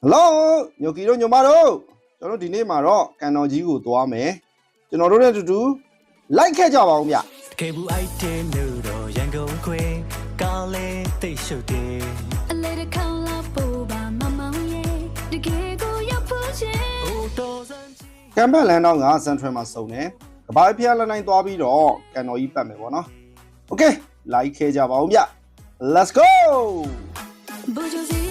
ဟယ်လိုညိုကီတို့ညိုမတို့ကျွန်တော်ဒီနေ့မှာတော့ကန်တော်ကြီးကိုသွားမယ်ကျွန်တော်တို့နဲ့အတူတူလိုက်ခဲ့ကြပါဦးဗျ တကယ်ဘူးအိုက်တင်လို့တော့ရန်ကုန်ခွေကောင်းလေတိတ်ရှုပ်တယ် အလေတစ်ခေါက်လာပို့ပါမမောင်ရဲ့တကယ်ကိုရောက်ဖို့ချင် ဟိုတော်စံချီ ကမ်ဘတ်လန်တော့ကစန်ထရယ်မှာစုံတယ်ကဘာဖျားလန်တိုင်းသွားပြီးတော့ကန်တော်ကြီးပတ်မယ်ပေါ့နော်โอเคလိုက်ခဲ့ကြပါဦးဗျ let's go ဘူဂျိုစီ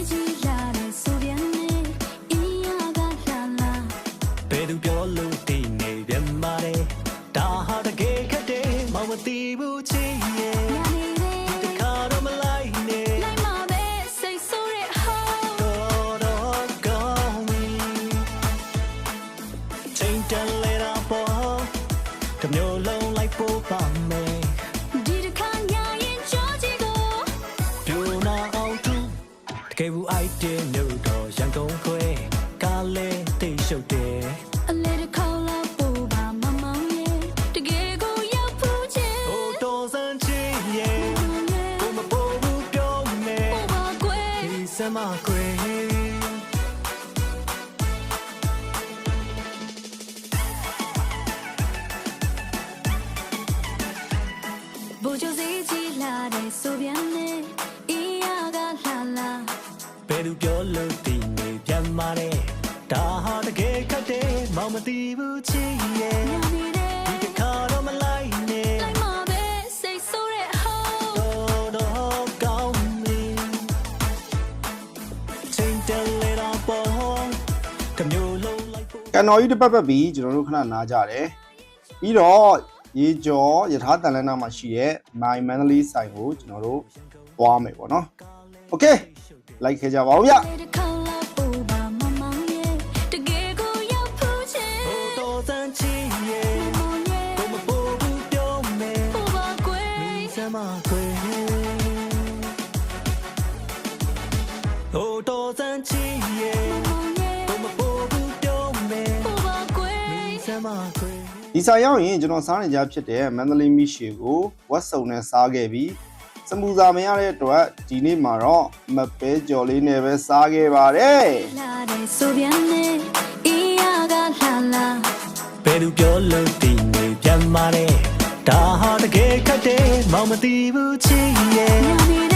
သိဘူးချစ်ရဲ့ညာနေလေတခါတော့မလိုက်နဲ့လိုက်မှာပဲစိတ်ဆိုးတဲ့ဟောတော်တော်ကောင်းပြီချိန်တန်လေတာပေါ်တမျိုးလုံးလိုက်ပို့ပါမယ်ဒီတစ်ခါညာရင်ကြောချီကိုပြိုနာအောင်သူတကယ်ဘူးအိုက်တင်လို့တော့ရန်ကုန်ခွေကားလေတိတ်ရှုပ်တယ်အလေ စမခွေဘူဂျိုစီကြီးလာတဲ့ဆိုပြန်နေအီယာကလာလာဘယ်သူပြောလို့ဒီနေပြန်မာတယ်ဒါဟာတကယ်ခက်တယ်မမသိဘူးချစ်ရဲ့ညာနေလေဒီတခါတော့မလိုက်နဲ့လိုက် တမျိုးလုံးလိုက်ဖို့ကန်တော်ကြီးတစ်ပတ်ပတ်ပြီးကျွန်တော်တို့ခဏနားကြတယ်ပြီးတော့ရေကျော်ယထာတန်လန်းနာမှာရှိတဲ့ My Manly ဆိုင်ကိုကျွန်တော်တို့သွားမယ်ပေါ့နော် Okay လိုက်ခဲ့ကြပါဦးဗျ ဒီစမခွေဒီဆိုင်ရောက်ရင်ကျွန်တော်စားနေကြဖြစ်တဲ့မန္တလေးမီရှီကိုဝတ်စုံနဲ့စားခဲ့ပြီးစမူစာမရတဲ့အတွက်ဒီနေ့မှာတော့မပဲကြော်လေးနဲ့ပဲစားခဲ့ပါတယ်လာတဲ့ဆိုပြန်နေအီယာကလာလာဘယ်သူပြောလို့ဒီနေပြန်မာတယ်ဒါဟာတကယ်ခက်တယ်မောင်မသိဘူးချစ်ရဲ့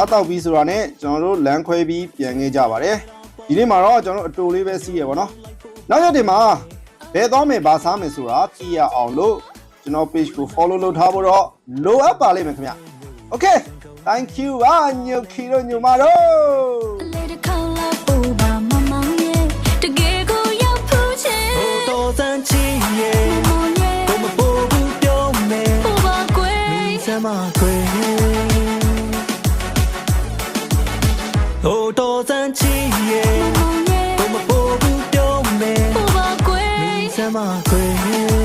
စားတော့ပြီးဆိုတာနဲ့ကျွန်တော်တို့လမ်းခွဲပြီးပြန်ခဲ့ကြပါတယ်ဒီနေ့မှာတော့ကျွန်တော်တို့အတူလေးပဲစီးရပါတော့နောက်ရက်တွေမှာဘယ်သွားမယ်ဗာစားမယ်ဆိုတာသိရအောင်လို့ကျွန်တော် page ကို follow လုပ်ထားဖို့တော့လိုအပ်ပါလိမ့်မယ်ခင်ဗျ Okay thank you အာညိုခီရိုညိုမာတို့အ 么闺女。